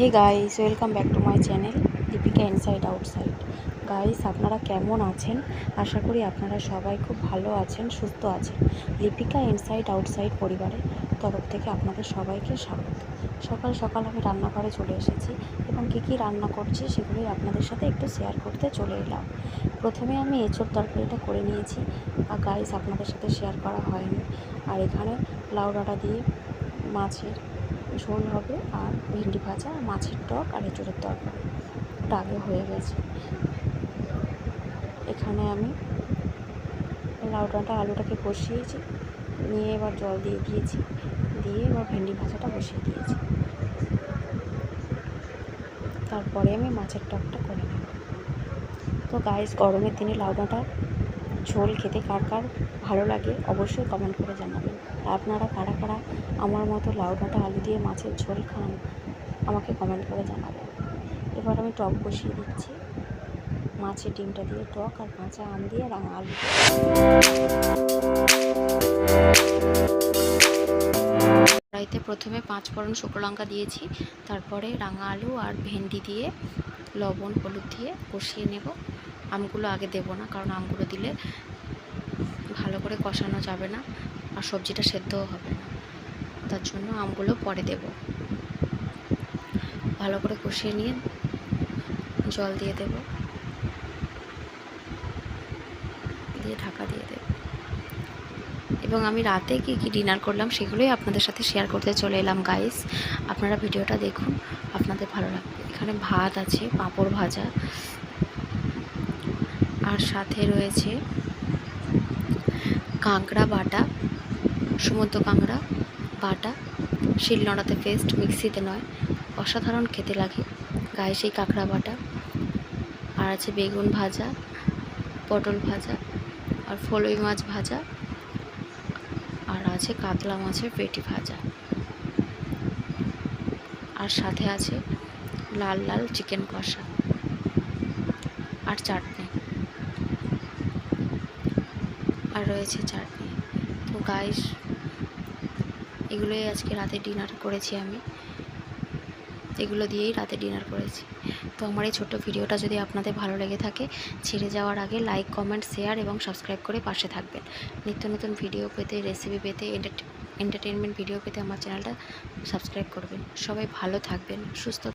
Hey guys welcome back to my channel Deepika inside outside guys আপনারা কেমন আছেন? আশা করি আপনারা সবাই খুব ভালো আছেন, সুস্থ আছেন। দীপিকা ইনসাইড আউটসাইড পরিবারের তরফ থেকে আপনাদের সবাইকে স্বাগত। সকাল সকাল আমি রান্নাঘরে চলে এসেছি এবং কী কী রান্না করছি সেগুলোই আপনাদের সাথে একটু শেয়ার করতে চলে এলাম। প্রথমে আমি এঁচোড় তরকারিটা করে নিয়েছি। আর গাইস আপনাদের সাথে শেয়ার করা হয়নি। আর এখানে লাউ ডাঁটা দিয়ে মাছের ঝোল হবে আর ভেন্ডি ভাজা আর মাছের টক আর এঁচোড়ের তরকারি। ওটা আগে হয়ে গেছে। এখানে আমি লাউ ডাঁটা, আলুটাকে বসিয়েছি, নিয়ে এবার জল দিয়ে দিয়েছি, দিয়ে এবার ভেন্ডি ভাজাটা বসিয়ে দিয়েছি। তারপরে আমি মাছের টকটা করে নেব। তো গাইস গরমের দিনে লাউ ডাঁটার ঝোল খেতে কার কার ভালো লাগে অবশ্যই কমেন্ট করে জানাবেন। আপনারা কারা কারা আমার মতো লাউ ডাঁটা আলু দিয়ে মাছের ঝোল খান, আমাকে কমেন্ট করে জানাবেন। এবার আমি টক বসিয়ে দিচ্ছি। মাছের ডিমটা দিয়ে টক আর কাঁচা আম দিয়ে রাঙা আলু। কড়াইতে প্রথমে পাঁচ ফোড়ন শুকনো লঙ্কা দিয়েছি, তারপরে রাঙা আলু আর ভেন্ডি দিয়ে লবণ, হলুদ দিয়ে কষিয়ে নেব। আমগুলো আগে দেবো না, কারণ আমগুলো দিলে ভালো করে কষানো যাবে না আর সবজিটা সেদ্ধও হবে না। তার জন্য আমগুলো পরে দেব। ভালো করে কষিয়ে নিয়ে জল দিয়ে দেব। দিয়ে ঢাকা দিয়ে দেব। এবং আমি রাতে কি কি ডিনার করলাম সেগুলোই আপনাদের সাথে শেয়ার করতে চলে এলাম গাইস আপনারা ভিডিওটা দেখুন, আপনাদের ভালো লাগবে। এখানে ভাত আছে, পাঁপড় ভাজা আর সাথে রয়েছে কাঁকড়া বাটা সমুদ্র কাঁকড়া বাটা। শিলনোড়াতে পেস্ট মিক্সিতে নয়, অসাধারণ খেতে লাগে। গায়ে সেই কাঁকড়া বাটা। আর আছে বেগুন ভাজা, পটল ভাজা আর ফলই মাছ ভাজা। আর আছে কাতলা মাছের পেটি ভাজা। আর সাথে আছে লাল লাল চিকেন কষা। আর চাটনি। আর রয়েছে চাটনি। তো গাইস এগুলোই আজকে রাতে ডিনার করেছি আমি। এগুলো দিয়েই রাতে ডিনার করেছি। তো আমার এই ছোট্ট ভিডিওটা যদি আপনাদের ভালো লেগে থাকে, ছেড়ে যাওয়ার আগে লাইক কমেন্ট শেয়ার এবং সাবস্ক্রাইব করে পাশে থাকবেন। নিত্য নতুন ভিডিও পেতে রেসিপি পেতে এন্টারটেনমেন্ট ভিডিও পেতে আমার চ্যানেলটা সাবস্ক্রাইব করবেন। সবাই ভালো থাকবেন, সুস্থ